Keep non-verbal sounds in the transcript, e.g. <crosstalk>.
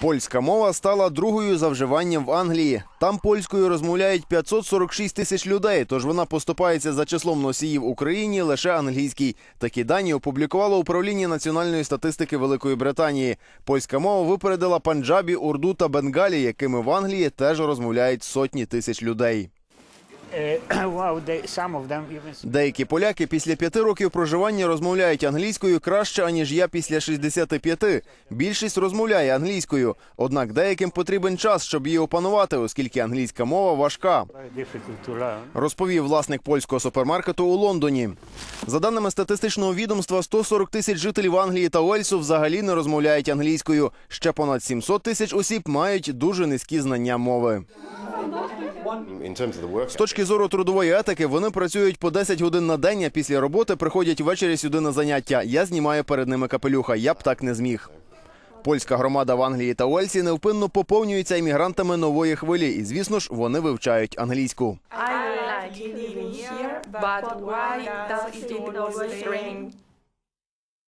Польська мова стала другою за вживанням в Англії. Там польською розмовляють 546 тисяч людей, тож вона поступається за числом носіїв Україні лише англійській. Такі дані опублікувало управління національної статистики Великої Британії. Польська мова випередила панджабі, урду та бенгалі, якими в Англії теж розмовляють сотні тисяч людей. <clears throat> Деякі поляки після п'яти років проживання розмовляють англійською краще, аніж я після 65. Більшість розмовляє англійською. Однак деяким потрібен час, щоб її опанувати, оскільки англійська мова важка. Розповів власник польського супермаркету у Лондоні. За даними статистичного відомства, 140 тисяч жителів Англії та Уельсу взагалі не розмовляють англійською. Ще понад 700 тисяч осіб мають дуже низькі знання мови. З точки зору трудової етики, вони працюють по 10 годин на день, а після роботи приходять ввечері сюди на заняття. Я знімаю перед ними капелюха. Я б так не зміг. Польська громада в Англії та Уельсі невпинно поповнюється іммігрантами нової хвилі, і звісно ж вони вивчають англійську. I like living here, but why does it?